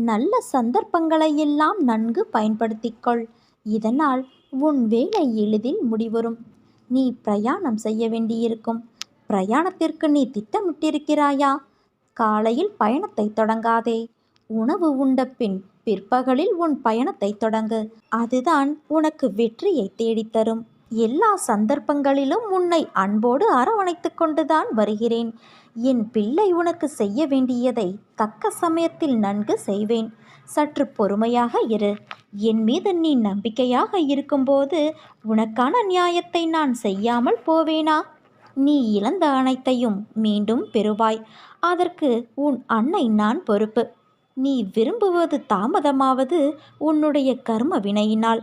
நல்ல சந்தர்ப்பங்களை எல்லாம் நன்கு பயன்படுத்திக்கொள். இதனால் உன் வேலை எளிதில் முடிவரும். நீ பிரயாணம் செய்ய வேண்டியிருக்கும். பிரயாணத்திற்கு நீ திட்டமிட்டிருக்கிறாயா? காலையில் பயணத்தை தொடங்காதே. உணவு உண்ட பின் பிற்பகலில் உன் பயணத்தை தொடங்கு. அதுதான் உனக்கு வெற்றியை தேடித்தரும். எல்லா சந்தர்ப்பங்களிலும் உன்னை அன்போடு அரவணைத்து கொண்டுதான் வருகிறேன். என் பிள்ளை உனக்கு செய்ய வேண்டியதை தக்க சமயத்தில் நன்கு செய்வேன். சற்று பொறுமையாக இரு. என் மீது நீ நம்பிக்கையாக இருக்கும்போது உனக்கான நியாயத்தை நான் செய்யாமல் போவேனா? நீ இழந்த அனைத்தையும் மீண்டும் பெறுவாய். அதற்கு உன் அன்னை நான் பொறுப்பு. நீ விரும்புவது தாமதமாவது உன்னுடைய கர்ம வினையினால்.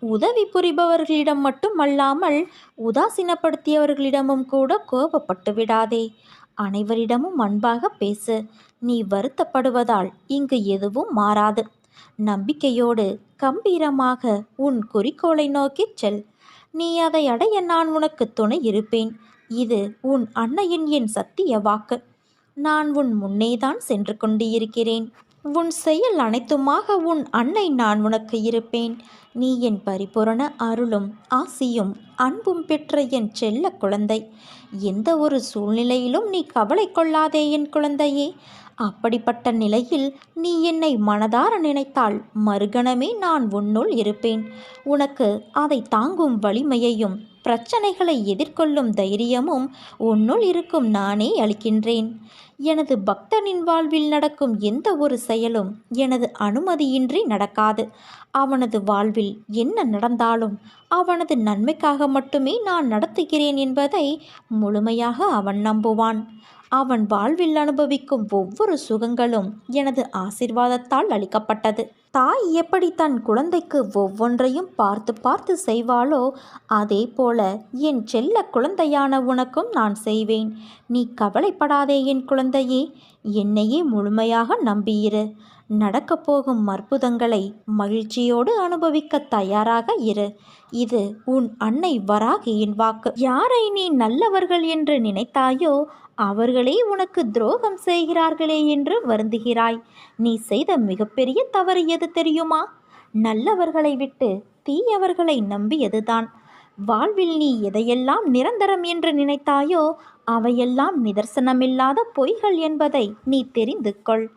உதவி புரிபவர்களிடம் மட்டும் அல்லாமல் உதாசீனப்படுத்தியவர்களிடமும் கூட கோபப்பட்டு விடாதே. அனைவரிடமும் அன்பாக பேசு. நீ வருத்தப்படுவதால் இங்கு எதுவும் மாறாது. நம்பிக்கையோடு கம்பீரமாக உன் குறிக்கோளை நோக்கிச் செல். நீ அதை அடைய நான் உனக்கு துணை இருப்பேன். இது உன் அன்னையின் என் சத்திய வாக்கு. நான் உன் முன்னேதான் சென்று கொண்டு இருக்கிறேன் உன் செயல் அனைத்துமாக உன் அன்னை நான் உனக்கு இருப்பேன். நீ என் பரிபூரண அருளும் ஆசியும் அன்பும் பெற்ற என் செல்ல குழந்தை. எந்த ஒரு சூழ்நிலையிலும் நீ கவலை கொள்ளாதே என் குழந்தையே. அப்படிப்பட்ட நிலையில் நீ என்னை மனதார நினைத்தால் மறுகணமே நான் உன்னுள் இருப்பேன். உனக்கு அதை தாங்கும் வலிமையையும் பிரச்சனைகளை எதிர்கொள்ளும் தைரியமும் உன்னுள் இருக்கும் நானே அளிக்கின்றேன். எனது பக்தனின் வாழ்வில் நடக்கும் எந்த ஒரு செயலும் எனது அனுமதியின்றி நடக்காது. அவனது வாழ்வில் என்ன நடந்தாலும் அவனது நன்மைக்காக மட்டுமே நான் நடத்துகிறேன் என்பதை முழுமையாக அவன் நம்புவான். அவன் வாழ்வில் அனுபவிக்கும் ஒவ்வொரு சுகங்களும் எனது ஆசிர்வாதத்தால் அளிக்கப்பட்டது. தாய் எப்படி தன் குழந்தைக்கு ஒவ்வொன்றையும் பார்த்து பார்த்து செய்வாளோ அதே போல என் செல்ல குழந்தையான உனக்கும் நான் செய்வேன். நீ கவலைப்படாதே என் குழந்தையே என்னையே முழுமையாக நம்பியிரு. நடக்கப் போகும் அற்புதங்களை மகிழ்ச்சியோடு அனுபவிக்க தயாராக இரு. இது உன் அன்னை வராகியின் வாக்கு. யாரை நீ நல்லவர்கள் என்று நினைத்தாயோ அவர்களே உனக்கு துரோகம் செய்கிறார்களே என்று வருந்துகிறாய். நீ செய்த மிகப்பெரிய தவறு எது தெரியுமா? நல்லவர்களை விட்டு தீயவர்களை நம்பியதுதான். வாழ்வில் நீ எதையெல்லாம் நிரந்தரம் என்று நினைத்தாயோ அவையெல்லாம் நிதர்சனமில்லாத பொய்கள் என்பதை நீ தெரிந்து கொள்.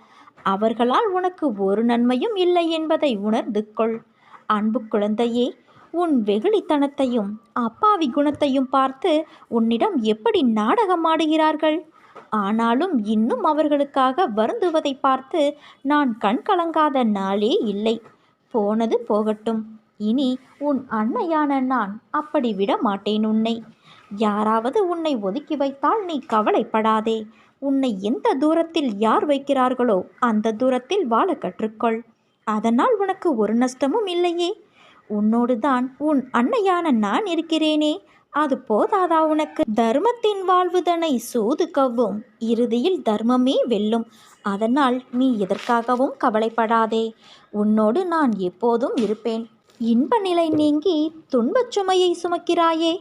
அவர்களால் உனக்கு ஒரு நன்மையும் இல்லை என்பதை உணர்ந்து கொள் அன்பு குழந்தையே உன் வெகுளித்தனத்தையும் அப்பாவி குணத்தையும் பார்த்து உன்னிடம் எப்படி நாடகமாடுகிறார்கள்? ஆனாலும் இன்னும் அவர்களுக்காக வருந்துவதை பார்த்து நான் கண் கலங்காத நாளே இல்லை. போனது போகட்டும். இனி உன் அன்னையான நான் அப்படி விட மாட்டேன் உன்னை. யாராவது உன்னை ஒதுக்கி வைத்தால் நீ கவலைப்படாதே. உன்னை எந்த தூரத்தில் யார் வைக்கிறார்களோ அந்த தூரத்தில் வாழ கற்றுக்கொள். அதனால் உனக்கு ஒரு நஷ்டமும் இல்லையே. உன்னோடு தான் உன் அன்னையான நான் இருக்கிறேனே. அது போதாதா உனக்கு? தர்மத்தின் வாழ்வுதனை சூது கவ்வும். இறுதியில் தர்மமே வெல்லும். அதனால் நீ எதற்காகவும் கவலைப்படாதே. உன்னோடு நான் எப்போதும் இருப்பேன். இன்ப நிலை நீங்கி துன்பச் சுமையை சுமக்கிறாயே.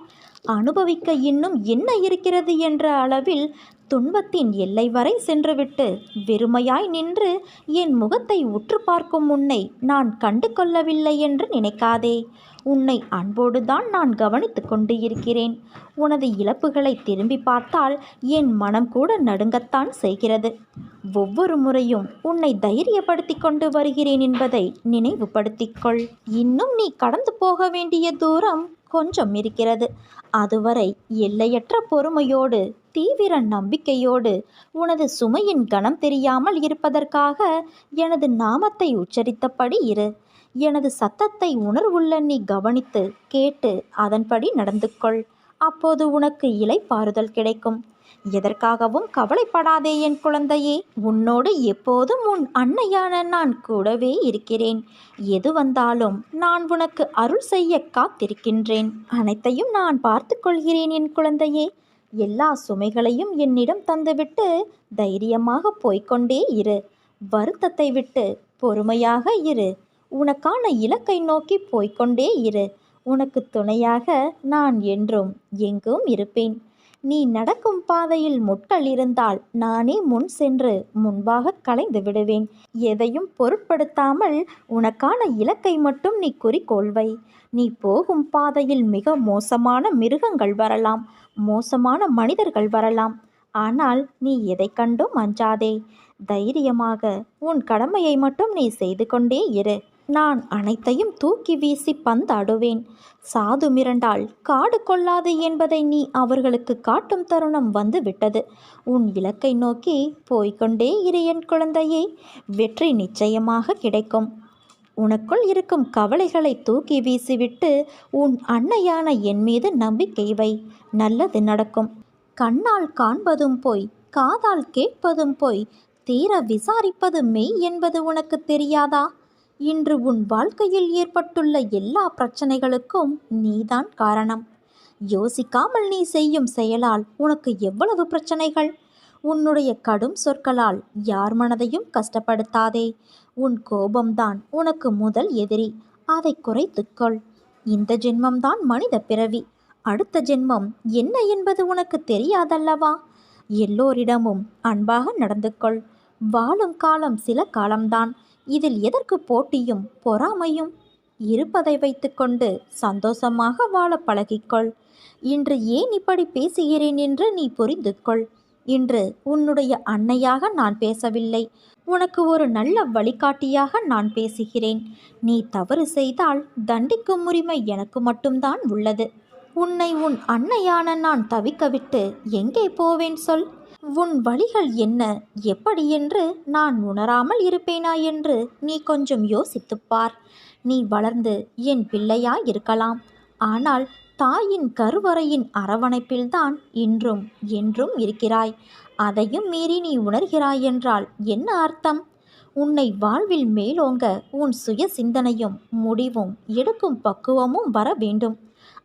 அனுபவிக்க இன்னும் என்ன இருக்கிறது என்ற அளவில் துன்பத்தின் எல்லை வரை சென்றுவிட்டு வெறுமையாய் நின்று என் முகத்தை உற்று பார்க்கும் உன்னை நான் கண்டு கொள்ளவில்லை என்று நினைக்காதே. உன்னை அன்போடு தான் நான் கவனித்து கொண்டு இருக்கிறேன் உனது இழப்புகளை திரும்பி பார்த்தால் என் மனம் கூட நடுங்கத்தான் செய்கிறது. ஒவ்வொரு முறையும் உன்னை தைரியப்படுத்தி கொண்டு வருகிறேன் என்பதை நினைவுபடுத்திக்கொள் இன்னும் நீ கடந்து போக வேண்டிய தூரம் கொஞ்சம் இருக்கிறது. அதுவரை எல்லையற்ற பொறுமையோடு தீவிர நம்பிக்கையோடு உனது சுமையின் கணம் தெரியாமல் இருப்பதற்காக எனது நாமத்தை உச்சரித்தபடி இரு. எனது சத்தத்தை உணர்வுள்ள நீ கவனித்து கேட்டு அதன்படி நடந்து கொள் அப்போது உனக்கு இலைப்பாறுதல் கிடைக்கும். எதற்காகவும் கவலைப்படாதே என் குழந்தையே. உன்னோடு எப்போதும் உன் அன்னையான நான் கூடவே இருக்கிறேன். எது வந்தாலும் நான் உனக்கு அருள் செய்ய காத்திருக்கின்றேன். அனைத்தையும் நான் பார்த்து கொள்கிறேன் என் குழந்தையே. எல்லா சுமைகளையும் என்னிடம் தந்துவிட்டு தைரியமாக போய்கொண்டே இரு. வருத்தத்தை விட்டு பொறுமையாக இரு. உனக்கான இலக்கை நோக்கி போய்க்கொண்டே இரு. உனக்கு துணையாக நான் என்றும் எங்கும் இருப்பேன். நீ நடக்கும் பாதையில் முட்கள் இருந்தால் நானே முன் சென்று முன்பாக கலைந்து விடுவேன். எதையும் பொருட்படுத்தாமல் உனக்கான இலக்கை மட்டும் நீ குறிக்கோள்வை. நீ போகும் பாதையில் மிக மோசமான மிருகங்கள் வரலாம் மோசமான மனிதர்கள் வரலாம். ஆனால் நீ எதை கண்டும் அஞ்சாதே. தைரியமாக உன் கடமையை மட்டும் நீ செய்து கொண்டே இரு. நான் அனைத்தையும் தூக்கி வீசி பந்தாடுவேன். சாது மிரண்டால் காடு கொள்ளாது என்பதை நீ அவர்களுக்கு காட்டும் தருணம் வந்து விட்டது உன் இலக்கை நோக்கி போய்கொண்டே இரு என் குழந்தையே வெற்றி நிச்சயமாக கிடைக்கும். உனக்குள் இருக்கும் கவலைகளை தூக்கி வீசிவிட்டு உன் அன்னையான என் மீது நம்பிக்கை வை. நல்லது நடக்கும். கண்ணால் காண்பதும் போய் காதால் கேட்பதும் போய் தீர விசாரிப்பது மெய் என்பது உனக்கு தெரியாதா? இன்று உன் வாழ்க்கையில் ஏற்பட்டுள்ள எல்லா பிரச்சனைகளுக்கும் நீதான் காரணம். யோசிக்காமல் நீ செய்யும் செயலால் உனக்கு எவ்வளவு பிரச்சனைகள்? உன்னுடைய கடும் சொற்களால் யார் மனதையும் கஷ்டப்படுத்தாதே. உன் கோபம்தான் உனக்கு முதல் எதிரி. அதை குறைத்துக்கொள் இந்த ஜென்மம்தான் மனித பிறவி. அடுத்த ஜென்மம் என்ன என்பது உனக்கு தெரியாதல்லவா? எல்லோரிடமும் அன்பாக நடந்து கொள். வாழும் காலம் சில காலம்தான். இதில் எதற்கு போட்டியும் பொறாமையும்? இருப்பதை வைத்துக்கொண்டு சந்தோஷமாக வாழ பழகிக்கொள். இன்று ஏன் இப்படி பேசுகிறேன் என்று நீ புரிந்து கொள் இன்று உன்னுடைய அன்னையாக நான் பேசவில்லை. உனக்கு ஒரு நல்ல வழிகாட்டியாக நான் பேசுகிறேன். நீ தவறு செய்தால் தண்டிக்கும் உரிமை எனக்கு மட்டும்தான் உள்ளது. உன்னை உன் அன்னையான நான் தவிக்கவிட்டு எங்கே போவேன் சொல். உன் வழிகள் என்ன? எப்படி என்று நான் உணராமல் இருப்பேனா என்று நீ கொஞ்சம் யோசித்துப்பார் நீ வளர்ந்து என் பிள்ளையா இருக்கலாம். ஆனால் தாயின் கருவறையின் அரவணைப்பில்தான் இன்றும் என்றும் இருக்கிறாய். அதையும் மீறி நீ உணர்கிறாய் என்றால் என்ன அர்த்தம்? உன்னை வாழ்வில் மேலோங்க உன் சுய சிந்தனையும் முடிவும் எடுக்கும் பக்குவமும் வர வேண்டும்.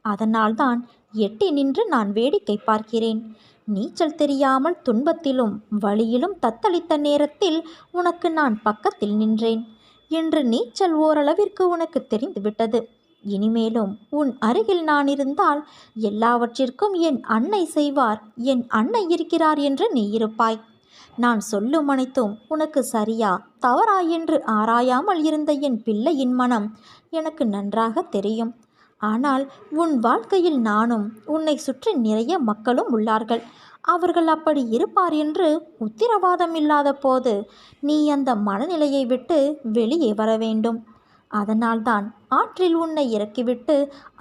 அதனால்தான் எட்டி நின்று நான் வேடிக்கை பார்க்கிறேன். நீச்சல் தெரியாமல் துன்பத்திலும் வழியிலும் தத்தளித்த நேரத்தில் உனக்கு நான் பக்கத்தில் நின்றேன். என்று நீச்சல் ஓரளவிற்கு உனக்கு தெரிந்துவிட்டது. இனிமேலும் உன் அருகில் நான் இருந்தால் எல்லாவற்றிற்கும் என் அன்னை செய்வார் என் அன்னை இருக்கிறார் என்று நீ இருப்பாய். நான் சொல்லும் அனைத்தும் உனக்கு சரியா தவறா என்று ஆராயாமல் இருந்த என் பிள்ளையின் மனம் எனக்கு நன்றாக தெரியும். ஆனால் உன் வாழ்க்கையில் நானும் உன்னை சுற்றி நிறைய மக்களும் உள்ளார்கள். அவர்கள் அப்படி இருப்பார் என்று உத்திரவாதம் இல்லாத போது நீ அந்த மனநிலையை விட்டு வெளியே வர வேண்டும். அதனால்தான் ஆற்றில் உன்னை இறக்கிவிட்டு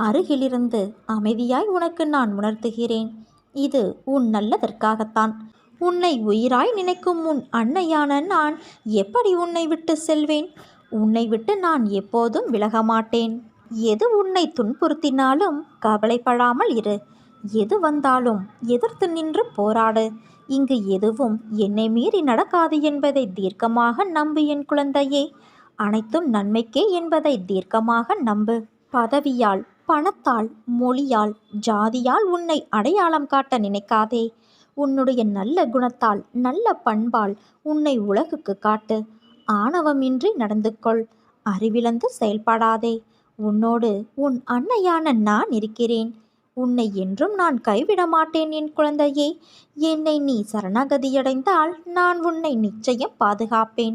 அருகிலிருந்து அமைதியாய் உனக்கு நான் உணர்த்துகிறேன். இது உன் நல்லதற்காகத்தான். உன்னை உயிராய் நினைக்கும் உன் அன்னையான நான் எப்படி உன்னை விட்டு செல்வேன்? உன்னை விட்டு நான் எப்போதும் விலக மாட்டேன் எது உன்னை துன்புறுத்தினாலும் கவலைப்படாமல் இரு. எது வந்தாலும் எதிர்த்து நின்று போராடு. இங்கு எதுவும் என்னை மீறி நடக்காது என்பதை தீர்க்கமாக நம்பு என் குழந்தையே. அனைத்தும் நன்மைக்கே என்பதை தீர்க்கமாக நம்பு. பதவியால் பணத்தால் மொழியால் ஜாதியால் உன்னை அடையாளம் காட்ட நினைக்காதே. உன்னுடைய நல்ல குணத்தால் நல்ல பண்பால் உன்னை உலகுக்கு காட்டு. ஆணவமின்றி நடந்து கொள் அறிவிழந்து செயல்படாதே. உன்னோடு உன் அன்னையான நான் இருக்கிறேன். உன்னை என்றும் நான் கைவிட மாட்டேன் என் குழந்தையே. என்னை நீ சரணாகதியடைந்தால் நான் உன்னை நிச்சயம் பாதுகாப்பேன்.